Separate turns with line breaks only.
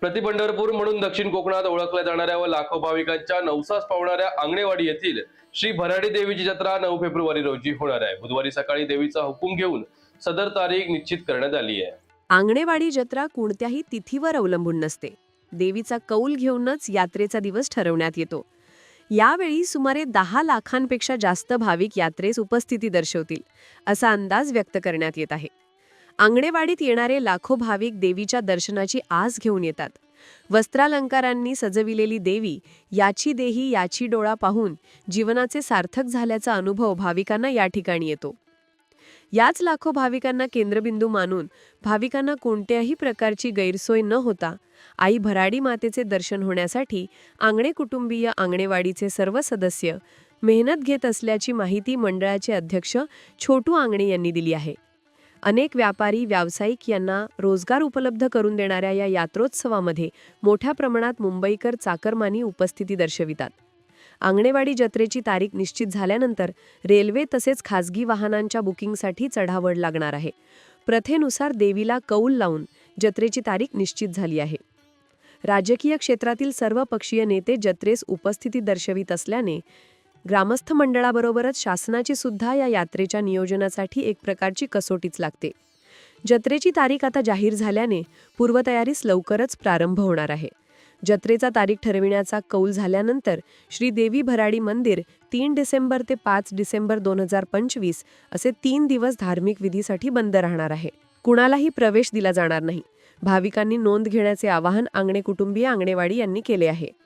प्रतिपंढरपूर म्हणून दक्षिण कोकणात ओळखल्या जाणाऱ्या व लाखो भाविकांच्या नवसास पावणाऱ्या आंगणेवाडी येथील श्री भराडी देवीची जत्रा नऊ फेब्रुवारी रोजी होणार आहे. बुधवारी सकाळी देवीचा हुकूम घेऊन सदर तारीख निश्चित करण्यात आली आहे.
आंगणेवाडी जत्रा कोणत्याही तिथीवर अवलंबून नसते. देवीचा कौल घेऊनच यात्रेचा दिवस ठरवण्यात येतो. यावेळी सुमारे दहा लाखांपेक्षा जास्त भाविक यात्रेस उपस्थिती दर्शवतील असा अंदाज व्यक्त करण्यात येत आहे. आंगणेवाडीत येणारे लाखो भाविक देवीच्या दर्शनाची आस घेऊन येतात. वस्त्रालंकारांनी सजविलेली देवी याची देही याची डोळा पाहून जीवनाचे सार्थक झाल्याचा अनुभव भाविकांना या ठिकाणी येतो. याच लाखो भाविकांना केंद्रबिंदू मानून भाविकांना कोणत्याही प्रकारची गैरसोय न होता आई भराडी मातेचे दर्शन होण्यासाठी आंगणे कुटुंबीय आंगणेवाडीचे सर्व सदस्य मेहनत घेत असल्याची माहिती मंडळाचे अध्यक्ष छोटू आंगणे यांनी दिली आहे. अनेक व्यापारी व्यावसायिक यांना रोजगार उपलब्ध करून देणाऱ्या या यात्रोत्सवामध्ये मोठ्या प्रमाणात मुंबईकर चाकरमानी उपस्थिती दर्शवितात. आंगणेवाडी जत्रेची तारीख निश्चित झाल्यानंतर रेल्वे तसेच खासगी वाहनांच्या बुकिंगसाठी चढावड लागणार आहे. प्रथेनुसार देवीला कौल लावून जत्रेची तारीख निश्चित झाली आहे. राजकीय क्षेत्रातील सर्व पक्षीय नेते जत्रेस उपस्थिती दर्शवित असल्याने ग्रामस्थ मंडळाबरोबरच शासनाची सुद्धा या यात्रेच्या नियोजनासाठी एक प्रकारची कसोटीच लागते. जत्रेची तारीख आता जाहीर झाल्याने पूर्वतयारीस लवकरच प्रारंभ होणार आहे. जत्रेचा तारीख ठरविण्याचा कौल झाल्यानंतर श्री देवी भराडी मंदिर तीन डिसेंबर ते पाच डिसेंबर दोन हजार पंचवीस असे तीन दिवस धार्मिक विधीसाठी बंद राहणार आहे. कुणालाही प्रवेश दिला जाणार नाही. भाविकांनी नोंद घेण्याचे आवाहन आंगणे कुटुंबीय आंगणेवाडी यांनी केले आहे.